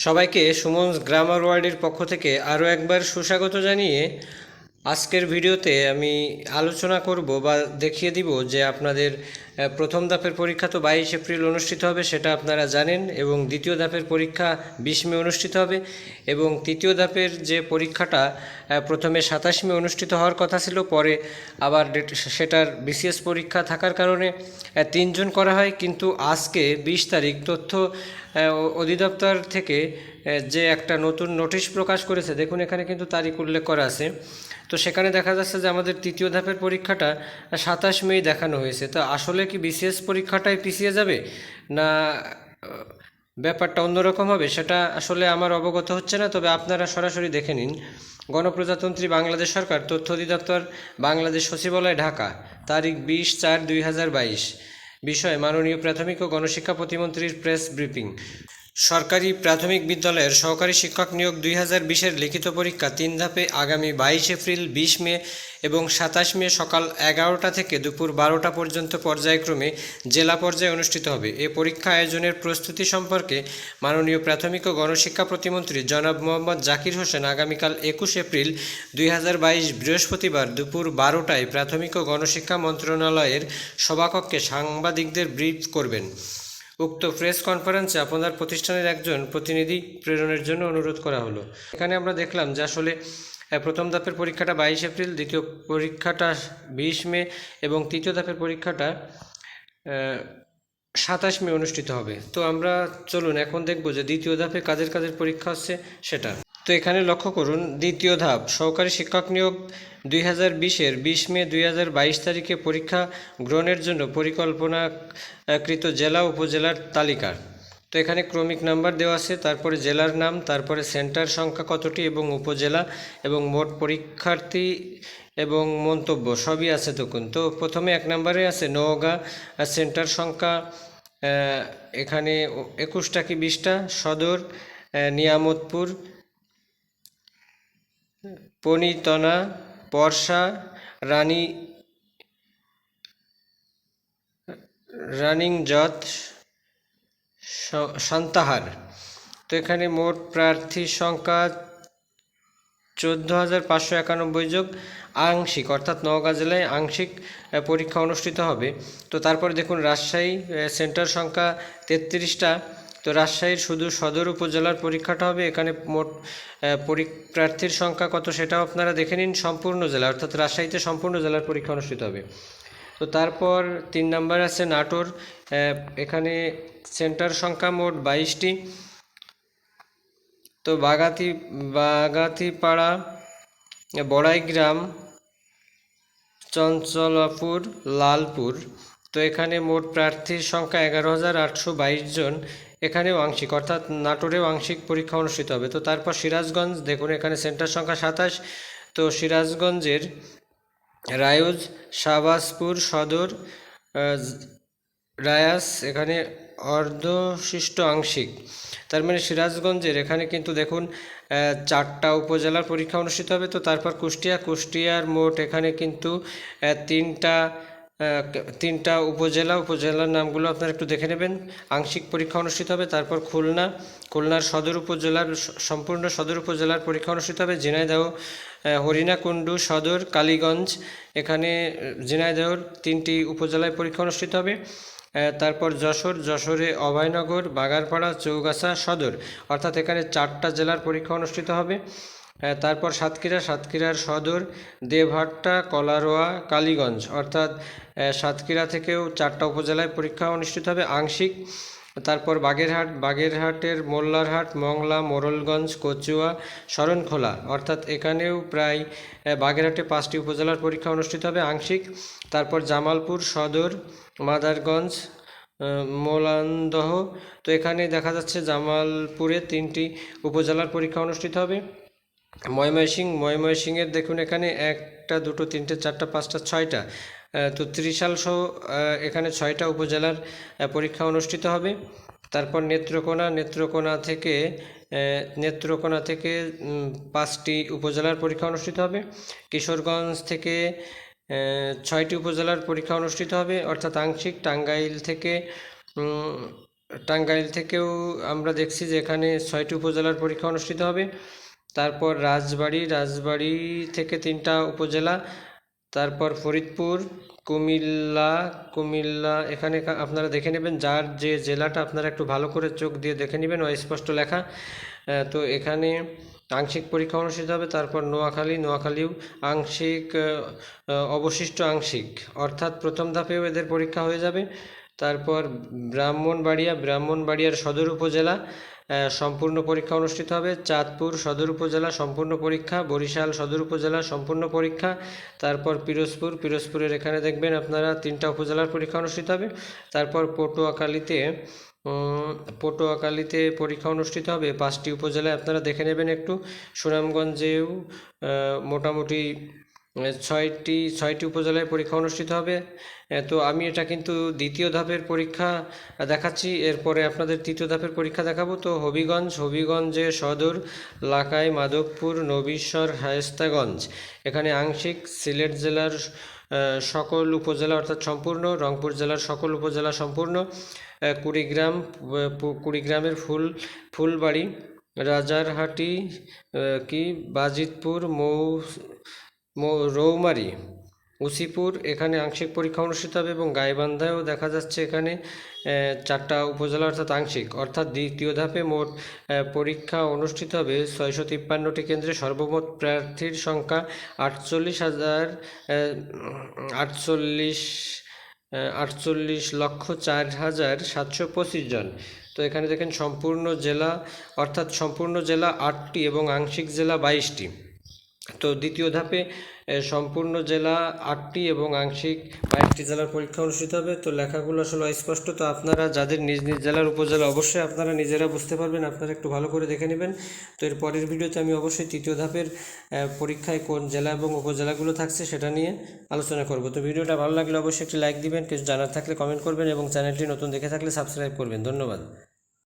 সবাইকে সুমন গ্রামার ওয়ার্ডের পক্ষ থেকে আরও একবার সুস্বাগত জানিয়ে আজকের ভিডিওতে আমি আলোচনা করব বা দেখিয়ে দিব যে আপনাদের প্রথম ধাপের পরীক্ষা তো বাইশ এপ্রিল অনুষ্ঠিত হবে, সেটা আপনারা জানেন এবং দ্বিতীয় ধাপের পরীক্ষা বিশ মে অনুষ্ঠিত হবে এবং তৃতীয় ধাপের যে পরীক্ষাটা প্রথমে সাতাশ মে অনুষ্ঠিত হওয়ার কথা ছিল, পরে আবার সেটার বিসিএস পরীক্ষা থাকার কারণে তিনজন করা হয়, কিন্তু আজকে বিশ তারিখ তথ্য অধিদপ্তর থেকে যে একটা নতুন নোটিশ প্রকাশ করেছে, দেখুন এখানে কিন্তু তারিখ উল্লেখ করা আছে তো সেখানে দেখা যাচ্ছে যে আমাদের তৃতীয় ধাপের পরীক্ষাটা সাতাশ মে দেখানো হয়েছে। তো আসলে কি বিসিএস পরীক্ষাটাই পিছিয়ে যাবে? না ব্যাপারটা অন্যরকম হবে? সেটা আসলে আমার অবগত হচ্ছে না, তবে আপনারা সরাসরি দেখে নিন। গণপ্রজাতন্ত্রী বাংলাদেশ সরকার, তথ্য অধিদপ্তর, বাংলাদেশ সচিবালয়, ঢাকা, তারিখ বিশ চার দুই হাজার বাইশ। বিষয় মাননীয় প্রাথমিক ও গণশিক্ষা প্রতিমন্ত্রীর প্রেস ব্রিফিং। সরকারি প্রাথমিক বিদ্যালয়ের সহকারী শিক্ষক নিয়োগ দুই হাজার বিশের লিখিত পরীক্ষা তিন ধাপে আগামী বাইশ এপ্রিল, বিশ মে এবং সাতাশ মে সকাল এগারোটা থেকে দুপুর বারোটা পর্যন্ত পর্যায়ক্রমে জেলা পর্যায়ে অনুষ্ঠিত হবে। এ পরীক্ষা আয়োজনের প্রস্তুতি সম্পর্কে মাননীয় প্রাথমিক ও গণশিক্ষা প্রতিমন্ত্রী জনাব মোহাম্মদ জাকির হোসেন আগামীকাল একুশ এপ্রিল, দুই হাজার বাইশ বৃহস্পতিবার দুপুর বারোটায় প্রাথমিক ও গণশিক্ষা মন্ত্রণালয়ের সভাকক্ষে সাংবাদিকদের ব্রিফ করবেন। উক্ত প্রেস কনফারেন্সে আপনার প্রতিষ্ঠানের একজন প্রতিনিধি প্রেরণের জন্য অনুরোধ করা হলো। এখানে আমরা দেখলাম যে আসলে প্রথম ধাপের পরীক্ষাটা বাইশ এপ্রিল, দ্বিতীয় পরীক্ষাটা বিশ মে এবং তৃতীয় ধাপের পরীক্ষাটা সাতাশ মে অনুষ্ঠিত হবে। তো আমরা চলুন, এখন দেখব যে দ্বিতীয় ধাপে কাজের কাজের পরীক্ষা হচ্ছে সেটা। তো এখানে লক্ষ্য করুন, দ্বিতীয় ধাপ, সহকারী শিক্ষক নিয়োগ দুই হাজার বিশের বিশ মে দুই হাজার বাইশ তারিখে পরীক্ষা গ্রহণের জন্য পরিকল্পনাকৃত জেলা উপজেলার তালিকা। তো এখানে ক্রমিক নাম্বার দেওয়া আছে, তারপরে জেলার নাম, তারপরে সেন্টার সংখ্যা কতটি এবং উপজেলা এবং মোট পরীক্ষার্থী এবং মন্তব্য সবই আছে তখন। তো প্রথমে এক নম্বরে আছে নওগাঁ সেন্টার সংখ্যা এখানে একুশটা কি বিশটা? সদর নিয়ামতপুর পনিতনা পরশা রানী, রানিং জত সান্তাহার। তো এখানে মোট প্রার্থী সংখ্যা চোদ্দ হাজার পাঁচশো একানব্বই যোগ আংশিক, অর্থাৎ নওগাঁ জেলায় আংশিক পরীক্ষা অনুষ্ঠিত হবে। তো তারপরে দেখুন, রাজশাহী সেন্টার সংখ্যা তেত্রিশটা। তো রাজশাহীর শুধু সদর উপজেলার পরীক্ষাটা হবে, এখানে মোট প্রার্থীর সংখ্যা কত সেটাও আপনারা দেখে নিন, সম্পূর্ণ জেলা, অর্থাৎ রাজশাহীতে সম্পূর্ণ জেলার পরীক্ষা অনুষ্ঠিত হবে। তো তারপর তিন নাম্বার আছে নাটোর এখানে সেন্টার সংখ্যা মোট বাইশটি। তো বাগাতি, বাগাতিপাড়া, বড়াইগ্রাম, চঞ্চলাপুর, লালপুর। তো এখানে মোট প্রার্থীর সংখ্যা এগারো হাজার আটশো বাইশ জন। এখানেও আংশিক, অর্থাৎ নাটোরেও আংশিক পরীক্ষা অনুষ্ঠিত হবে। তো তারপর সিরাজগঞ্জ, দেখুন এখানে সেন্টার সংখ্যা সাতাশ। তো সিরাজগঞ্জের রায়ুজ শাহবাজপুর সদর রায়াস, এখানে অর্ধশিষ্ট আংশিক। তার মানে সিরাজগঞ্জের এখানে কিন্তু দেখুন চারটা উপজেলার পরীক্ষা অনুষ্ঠিত হবে। তো তারপর কুষ্টিয়া, কুষ্টিয়ার মোট এখানে কিন্তু তিনটা তিনটা উপজেলা, উপজেলার নামগুলো আপনারা একটু দেখে নেবেন। আংশিক পরীক্ষা অনুষ্ঠিত হবে, তারপর খুলনা। খুলনার সদর উপজেলার সম্পূর্ণ সদর উপজেলার পরীক্ষা অনুষ্ঠিত হবে, ঝিনাইদহ হরিণাকুণ্ডু সদর, কালীগঞ্জ। এখানে ঝিনাইদহর তিনটি উপজেলায় পরীক্ষা অনুষ্ঠিত হবে। তারপর যশোর, যশোরে অভয়নগর, বাগারপাড়া, চৌগাছা সদর। অর্থাৎ এখানে চারটা জেলার পরীক্ষা অনুষ্ঠিত হবে। তারপর সাতক্ষীরা, সাতক্ষীরার সদর, দেবহাট্টা, কলারোয়া, কালীগঞ্জ। অর্থাৎ সাতক্ষীরা থেকেও চারটা উপজেলায় পরীক্ষা অনুষ্ঠিত হবে আংশিক। তারপর বাগেরহাট, বাগেরহাটের মোল্লারহাট, মংলা, মোরলগঞ্জ, কচুয়া, শরণখোলা। অর্থাৎ এখানেও প্রায় বাগেরহাটে পাঁচটি উপজেলার পরীক্ষা অনুষ্ঠিত হবে আংশিক। তারপর জামালপুর সদর, মাদারগঞ্জ মোলান্দহ। তো এখানে দেখা যাচ্ছে জামালপুরে তিনটি উপজেলার পরীক্ষা অনুষ্ঠিত হবে। ময়মনসিং ময়মনসিংহের দেখুন এখানে একটা, দুটো, তিনটে, চারটা, পাঁচটা, ছয়টা। তো ত্রিশাল সহ এখানে ছয়টা উপজেলার পরীক্ষা অনুষ্ঠিত হবে। তারপর নেত্রকোনা নেত্রকোনা থেকে নেত্রকোনা থেকে পাঁচটি উপজেলার পরীক্ষা অনুষ্ঠিত হবে। কিশোরগঞ্জ থেকে ছয়টি উপজেলার পরীক্ষা অনুষ্ঠিত হবে। অর্থাৎ আংশিক টাঙ্গাইল থেকে টাঙ্গাইল থেকেও আমরা দেখছি যে এখানে ছয়টি উপজেলার পরীক্ষা অনুষ্ঠিত হবে। তারপর রাজবাড়ী রাজবাড়ী থেকে তিনটা উপজেলা, তারপর ফরিদপুর, কুমিল্লা কুমিল্লা, এখানে আপনারা দেখে নেবেন, যার যে জেলাটা আপনারা একটু ভালো করে চোখ দিয়ে দেখে নেবেন, অস্পষ্ট লেখা। তো এখানে আংশিক পরীক্ষা অনুষ্ঠিত হবে, তারপর নোয়াখালী, নোয়াখালীও আংশিক অবশিষ্ট আংশিক। অর্থাৎ প্রথম ধাপেও এদের পরীক্ষা হয়ে যাবে। তারপর ব্রাহ্মণবাড়িয়া, ব্রাহ্মণবাড়িয়ার সদর উপজেলা সম্পূর্ণ পরীক্ষা অনুষ্ঠিত হবে। চাঁদপুর সদর উপজেলা সম্পূর্ণ পরীক্ষা বরিশাল সদর উপজেলা সম্পূর্ণ পরীক্ষা তারপর পিরোজপুর পিরোজপুরের এখানে দেখবেন আপনারা তিনটা উপজেলার পরীক্ষা অনুষ্ঠিত হবে। তারপর পটুয়াখালীতে উম, পটুয়াখালীতে পরীক্ষা অনুষ্ঠিত হবে। পাঁচটি উপজেলায় আপনারা দেখে নেবেন একটু। সুনামগঞ্জেও মোটামুটি ছয়টি ছয়টি উপজেলায় পরীক্ষা অনুষ্ঠিত হবে। তো আমি এটা কিন্তু দ্বিতীয় ধাপের পরীক্ষা দেখাচ্ছি। এরপরে আপনাদের তৃতীয় ধাপের পরীক্ষা দেখাবো। তো হবিগঞ্জ, হবিগঞ্জে সদর, লাকাই, মাধবপুর, নবীশ্বর, হায়েস্তাগঞ্জ। এখানে আংশিক সিলেট জেলার সকল উপজেলা অর্থাৎ সম্পূর্ণ, রংপুর জেলার সকল উপজেলা সম্পূর্ণ। কুড়িগ্রাম কুড়িগ্রামের ফুল, ফুলবাড়ি, রাজারহাটি কি, বাজিতপুর, মৌ রৌমারী। উসিপুর এখানে আংশিক পরীক্ষা অনুষ্ঠিত হবে এবং গাইবান্ধায়ও দেখা যাচ্ছে এখানে চারটা উপজেলা অর্থাৎ আংশিক। অর্থাৎ দ্বিতীয় ধাপে মোট পরীক্ষা অনুষ্ঠিত হবে ছয়শো তিপ্পান্নটি কেন্দ্রে সর্বমোট প্রার্থীর সংখ্যা আটচল্লিশ হাজার আটচল্লিশ আটচল্লিশ লক্ষ চার হাজার সাতশো পঁচিশ জন। তো এখানে দেখেন সম্পূর্ণ জেলা, অর্থাৎ সম্পূর্ণ জেলা আটটি এবং আংশিক জেলা বাইশটি। তো দ্বিতীয় ধাপে সম্পূর্ণ জেলা আটটি এবং আংশিক বাইশটি জেলার পরীক্ষা অনুষ্ঠিত হবে। তো লেখাগুলো আসলে অস্পষ্ট। তো আপনারা যাদের নিজ নিজ জেলার উপজেলা, অবশ্যই আপনারা নিজেরা বুঝতে পারবেন। আপনারা একটু ভালো করে দেখে নেবেন। তো এর পরের ভিডিওতে আমি অবশ্যই তৃতীয় ধাপের পরীক্ষায় কোন জেলা এবং উপজেলাগুলো থাকছে সেটা নিয়ে আলোচনা করব। তো ভিডিওটা ভালো লাগলে অবশ্যই একটি লাইক দিবেন। কিছু জানার থাকলে কমেন্ট করবেন এবং চ্যানেলটি নতুন দেখে থাকলে সাবস্ক্রাইব করবেন। ধন্যবাদ।